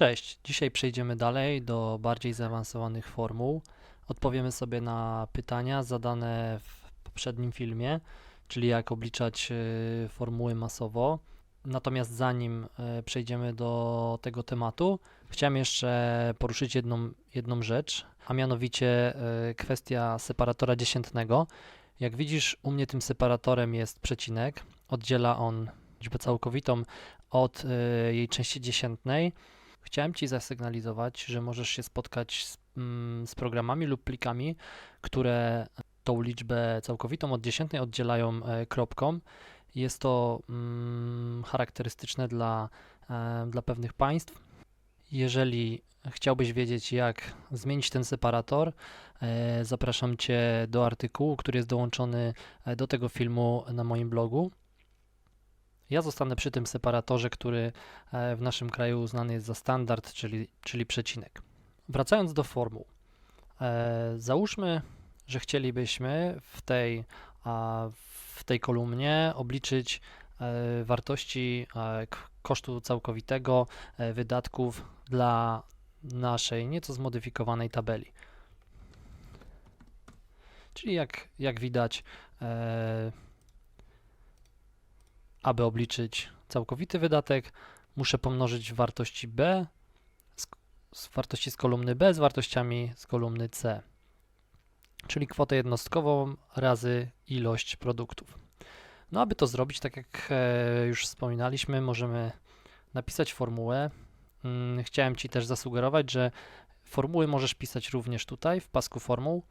Cześć, dzisiaj przejdziemy dalej do bardziej zaawansowanych formuł. Odpowiemy sobie na pytania zadane w poprzednim filmie, czyli jak obliczać y, formuły masowo. Natomiast zanim y, przejdziemy do tego tematu, chciałem jeszcze poruszyć jedną, jedną rzecz, a mianowicie y, kwestia separatora dziesiętnego. Jak widzisz, u mnie tym separatorem jest przecinek. Oddziela on liczbę całkowitą od jej części dziesiętnej. Chciałem Ci zasygnalizować, że możesz się spotkać z, mm, z programami lub plikami, które tą liczbę całkowitą od dziesiętnej oddzielają e, kropką. Jest to mm, charakterystyczne dla, e, dla pewnych państw. Jeżeli chciałbyś wiedzieć, jak zmienić ten separator, e, zapraszam Cię do artykułu, który jest dołączony e, do tego filmu na moim blogu. Ja zostanę przy tym separatorze, który e, w naszym kraju uznany jest za standard, czyli, czyli przecinek. Wracając do formuł. E, Załóżmy, że chcielibyśmy w tej, w tej kolumnie obliczyć e, wartości kosztu całkowitego wydatków dla naszej nieco zmodyfikowanej tabeli. Czyli jak, jak widać, aby obliczyć całkowity wydatek, muszę pomnożyć wartości B z, z wartości z kolumny B z wartościami z kolumny C, czyli kwotę jednostkową razy ilość produktów. No, aby to zrobić, tak jak e, już wspominaliśmy, możemy napisać formułę. Mm, Chciałem Ci też zasugerować, że formuły możesz pisać również tutaj w pasku formuł.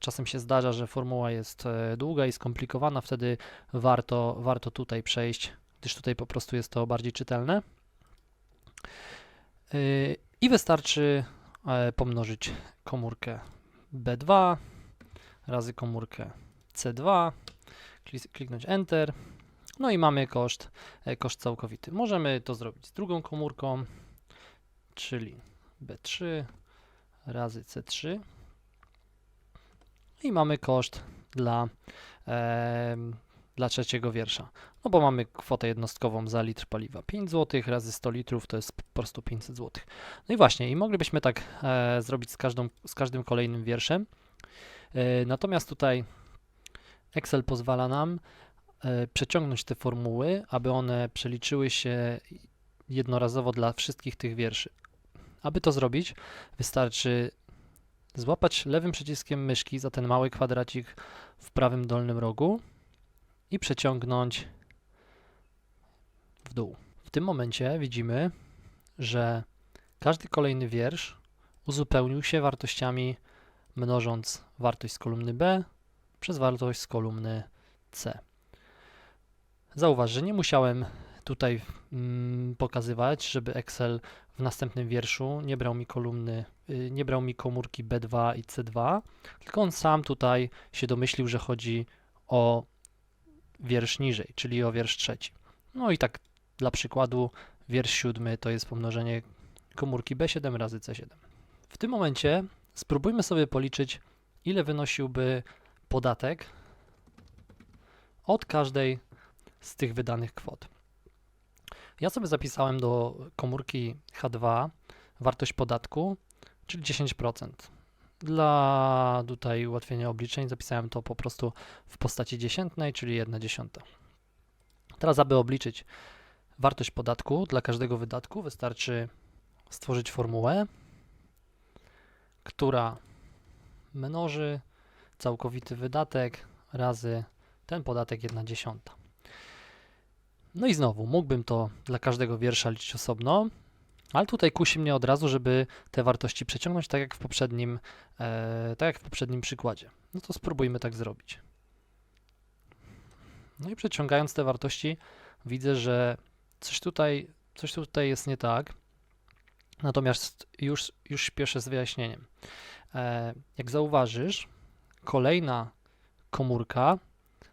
Czasem się zdarza, że formuła jest e, długa i skomplikowana, wtedy warto, warto tutaj przejść, gdyż tutaj po prostu jest to bardziej czytelne. Yy, I wystarczy e, pomnożyć komórkę B2 razy komórkę C2, klis- kliknąć Enter, no i mamy koszt, e, koszt całkowity. Możemy to zrobić z drugą komórką, czyli B3 razy C3 i mamy koszt dla, em, dla trzeciego wiersza. No bo mamy kwotę jednostkową za litr paliwa 5 zł razy 100 litrów to jest po prostu 500 zł. No i właśnie, i moglibyśmy tak e, zrobić z, każdą, z każdym kolejnym wierszem. E, natomiast tutaj Excel pozwala nam e, przeciągnąć te formuły, aby one przeliczyły się jednorazowo dla wszystkich tych wierszy. Aby to zrobić, wystarczy złapać lewym przyciskiem myszki za ten mały kwadracik w prawym dolnym rogu i przeciągnąć w dół. W tym momencie widzimy, że każdy kolejny wiersz uzupełnił się wartościami mnożąc wartość z kolumny B przez wartość z kolumny C. Zauważ, że nie musiałem tutaj mm, pokazywać, żeby Excel w następnym wierszu nie brał mi kolumny, y, nie brał mi komórki B2 i C2, tylko on sam tutaj się domyślił, że chodzi o wiersz niżej, czyli o wiersz trzeci. No i tak dla przykładu wiersz siódmy to jest pomnożenie komórki B7 razy C7. W tym momencie spróbujmy sobie policzyć, ile wynosiłby podatek od każdej z tych wydanych kwot. Ja sobie zapisałem do komórki H2 wartość podatku, czyli 10%. Dla tutaj ułatwienia obliczeń zapisałem to po prostu w postaci dziesiętnej, czyli 1 dziesiąta. Teraz, aby obliczyć wartość podatku dla każdego wydatku, wystarczy stworzyć formułę, która mnoży całkowity wydatek razy ten podatek 1 dziesiąta. No i znowu, mógłbym to dla każdego wiersza liczyć osobno, ale tutaj kusi mnie od razu, żeby te wartości przeciągnąć tak jak w poprzednim, e, tak jak w poprzednim przykładzie. No to spróbujmy tak zrobić. No i przeciągając te wartości, widzę, że coś tutaj, coś tutaj jest nie tak. Natomiast już, już śpieszę z wyjaśnieniem. E, jak zauważysz, kolejna komórka,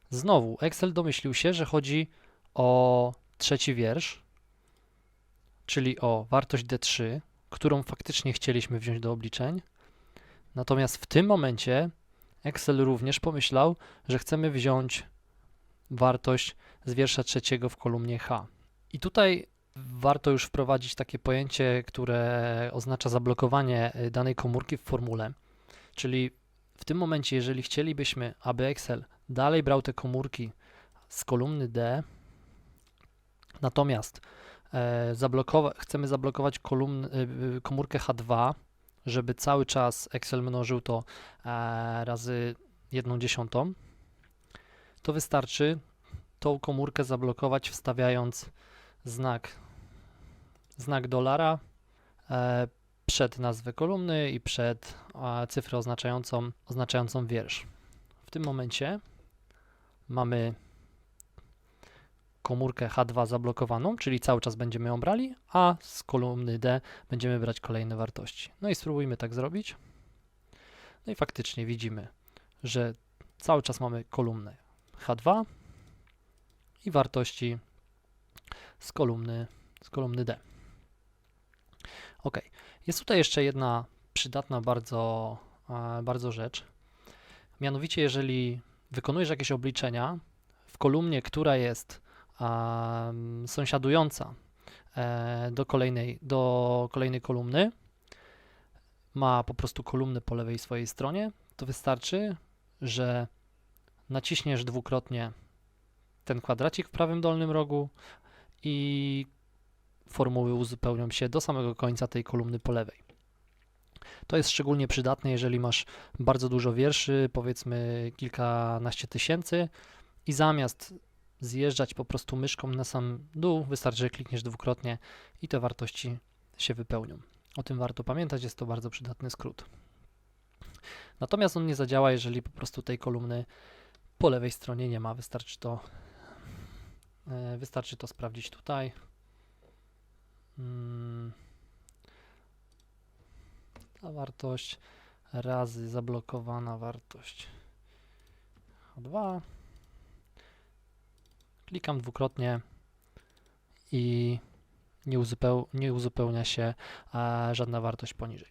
znowu Excel domyślił się, że chodzi o trzeci wiersz, czyli o wartość D3, którą faktycznie chcieliśmy wziąć do obliczeń. Natomiast w tym momencie Excel również pomyślał, że chcemy wziąć wartość z wiersza trzeciego w kolumnie H. I tutaj warto już wprowadzić takie pojęcie, które oznacza zablokowanie y, danej komórki w formule. Czyli w tym momencie, jeżeli chcielibyśmy, aby Excel dalej brał te komórki z kolumny D, natomiast e, zablokowa- chcemy zablokować kolumn, y, y, komórkę H2, żeby cały czas Excel mnożył to e, razy 1 dziesiątą, to wystarczy tą komórkę zablokować wstawiając znak, znak dolara e, przed nazwę kolumny i przed e, cyfrę oznaczającą, oznaczającą wiersz. W tym momencie mamy komórkę H2 zablokowaną, czyli cały czas będziemy ją brali, a z kolumny D będziemy brać kolejne wartości. No i spróbujmy tak zrobić. No i faktycznie widzimy, że cały czas mamy kolumnę H2 i wartości z kolumny, z kolumny D. Ok, jest tutaj jeszcze jedna przydatna bardzo, e, bardzo rzecz. Mianowicie, jeżeli wykonujesz jakieś obliczenia w kolumnie, która jest sąsiadująca e, do, kolejnej, do kolejnej kolumny, ma po prostu kolumnę po lewej swojej stronie, to wystarczy, że naciśniesz dwukrotnie ten kwadracik w prawym dolnym rogu i formuły uzupełnią się do samego końca tej kolumny po lewej. To jest szczególnie przydatne, jeżeli masz bardzo dużo wierszy, powiedzmy kilkanaście tysięcy i zamiast zjeżdżać po prostu myszką na sam dół, wystarczy, że klikniesz dwukrotnie i te wartości się wypełnią. O tym warto pamiętać, jest to bardzo przydatny skrót. Natomiast on nie zadziała, jeżeli po prostu tej kolumny po lewej stronie nie ma. Wystarczy to, e, wystarczy to sprawdzić tutaj. Mm. Ta wartość razy zablokowana wartość 2. Klikam dwukrotnie i nie, uzupeł, nie uzupełnia się e, żadna wartość poniżej.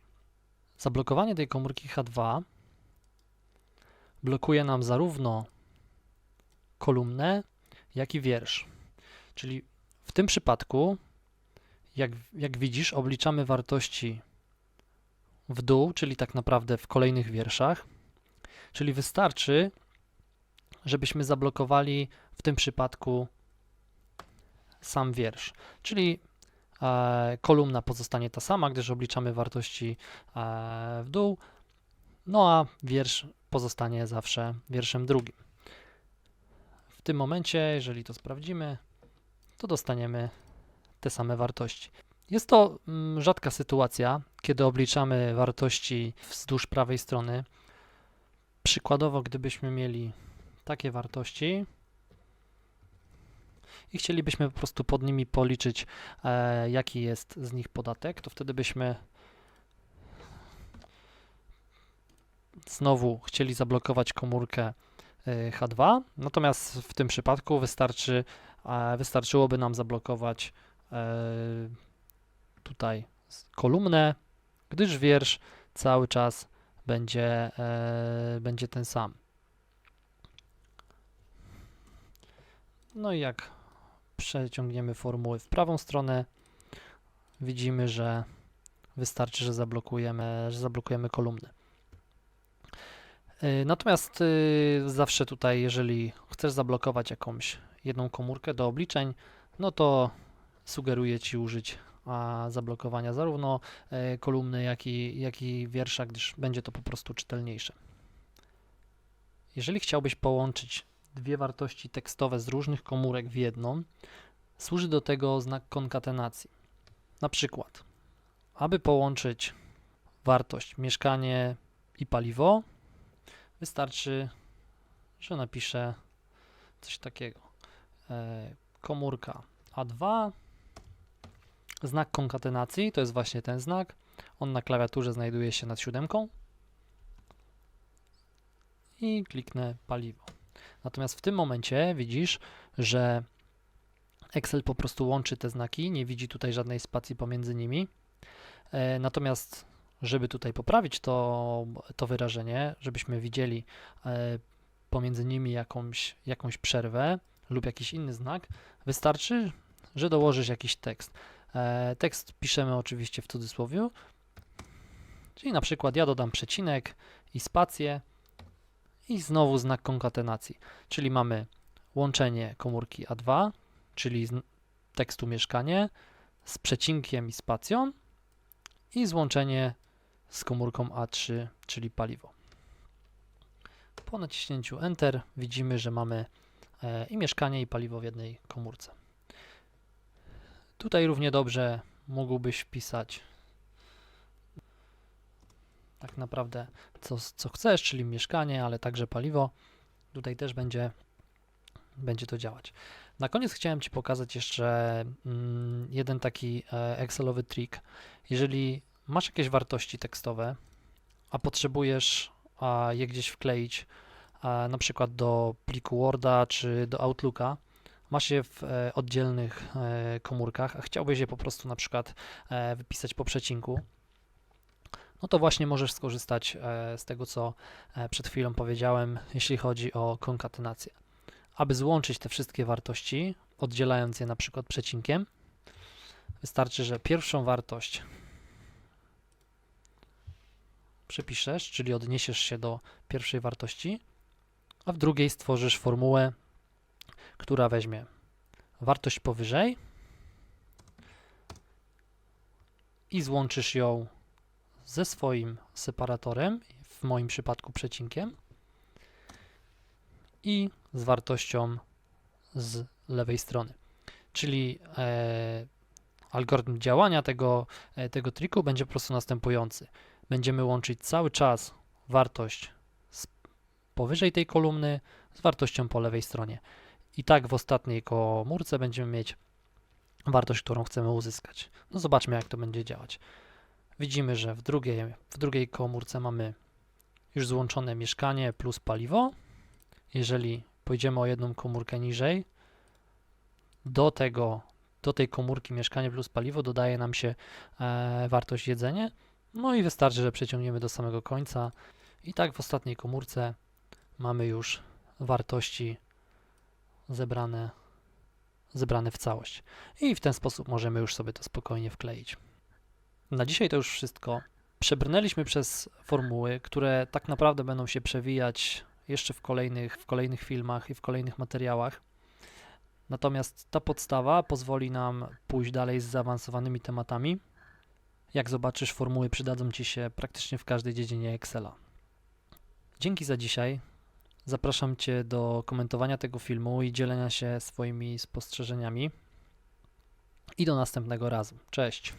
Zablokowanie tej komórki H2 blokuje nam zarówno kolumnę, jak i wiersz. Czyli w tym przypadku, jak, jak widzisz, obliczamy wartości w dół, czyli tak naprawdę w kolejnych wierszach. Czyli wystarczy, żebyśmy zablokowali w tym przypadku sam wiersz. Czyli e, kolumna pozostanie ta sama, gdyż obliczamy wartości e, w dół, no a wiersz pozostanie zawsze wierszem drugim. W tym momencie, jeżeli to sprawdzimy, to dostaniemy te same wartości. Jest to mm, rzadka sytuacja, kiedy obliczamy wartości wzdłuż prawej strony. Przykładowo, gdybyśmy mieli takie wartości i chcielibyśmy po prostu pod nimi policzyć, e, jaki jest z nich podatek, to wtedy byśmy znowu chcieli zablokować komórkę e, H2, natomiast w tym przypadku wystarczy, e, wystarczyłoby nam zablokować e, tutaj kolumnę, gdyż wiersz cały czas będzie, będzie ten sam. No i jak przeciągniemy formuły w prawą stronę, widzimy, że wystarczy, że zablokujemy, że zablokujemy kolumnę. Y, natomiast y, zawsze tutaj, jeżeli chcesz zablokować jakąś jedną komórkę do obliczeń, no to sugeruję Ci użyć zablokowania zarówno y, kolumny, jak i, jak i wiersza, gdyż będzie to po prostu czytelniejsze. Jeżeli chciałbyś połączyć dwie wartości tekstowe z różnych komórek w jedną, służy do tego znak konkatenacji. Na przykład, aby połączyć wartość mieszkanie i paliwo, wystarczy, że napiszę coś takiego. E, komórka A2, znak konkatenacji, to jest właśnie ten znak. On na klawiaturze znajduje się nad siódemką. I kliknę paliwo. Natomiast w tym momencie widzisz, że Excel po prostu łączy te znaki, nie widzi tutaj żadnej spacji pomiędzy nimi. E, natomiast żeby tutaj poprawić to, to wyrażenie, żebyśmy widzieli e, pomiędzy nimi jakąś, jakąś przerwę lub jakiś inny znak, wystarczy, że dołożysz jakiś tekst. E, tekst piszemy oczywiście w cudzysłowie, czyli na przykład ja dodam przecinek i spację i znowu znak konkatenacji, czyli mamy łączenie komórki A2, czyli tekstu mieszkanie, z przecinkiem i spacją i złączenie z komórką A3, czyli paliwo. Po naciśnięciu Enter widzimy, że mamy e, i mieszkanie, i paliwo w jednej komórce. Tutaj równie dobrze mógłbyś wpisać tak naprawdę co, co chcesz, czyli mieszkanie, ale także paliwo. Tutaj też będzie, będzie to działać. Na koniec chciałem Ci pokazać jeszcze mm, jeden taki e, Excelowy trik. Jeżeli masz jakieś wartości tekstowe, a potrzebujesz je gdzieś wkleić, na przykład do pliku Worda czy do Outlooka, masz je w e, oddzielnych e, komórkach, a chciałbyś je po prostu na przykład wypisać po przecinku, no to właśnie możesz skorzystać e, z tego, co e, przed chwilą powiedziałem, jeśli chodzi o konkatenację. Aby złączyć te wszystkie wartości, oddzielając je na przykład przecinkiem, wystarczy, że pierwszą wartość przepiszesz, czyli odniesiesz się do pierwszej wartości, a w drugiej stworzysz formułę, która weźmie wartość powyżej i złączysz ją ze swoim separatorem, w moim przypadku przecinkiem, i z wartością z lewej strony. Czyli e, algorytm działania tego, e, tego triku będzie po prostu następujący. Będziemy łączyć cały czas wartość z powyżej tej kolumny z wartością po lewej stronie. I tak w ostatniej komórce będziemy mieć wartość, którą chcemy uzyskać. No zobaczmy, jak to będzie działać. Widzimy, że w drugiej, w drugiej komórce mamy już złączone mieszkanie plus paliwo. Jeżeli pójdziemy o jedną komórkę niżej, do tego, do tej komórki mieszkanie plus paliwo dodaje nam się e, wartość jedzenie. No i wystarczy, że przeciągniemy do samego końca. I tak w ostatniej komórce mamy już wartości zebrane, zebrane w całość. I w ten sposób możemy już sobie to spokojnie wkleić. Na dzisiaj to już wszystko. Przebrnęliśmy przez formuły, które tak naprawdę będą się przewijać jeszcze w kolejnych, w kolejnych filmach i w kolejnych materiałach. Natomiast ta podstawa pozwoli nam pójść dalej z zaawansowanymi tematami. Jak zobaczysz, formuły przydadzą Ci się praktycznie w każdej dziedzinie Excela. Dzięki za dzisiaj. Zapraszam Cię do komentowania tego filmu i dzielenia się swoimi spostrzeżeniami. I do następnego razu. Cześć.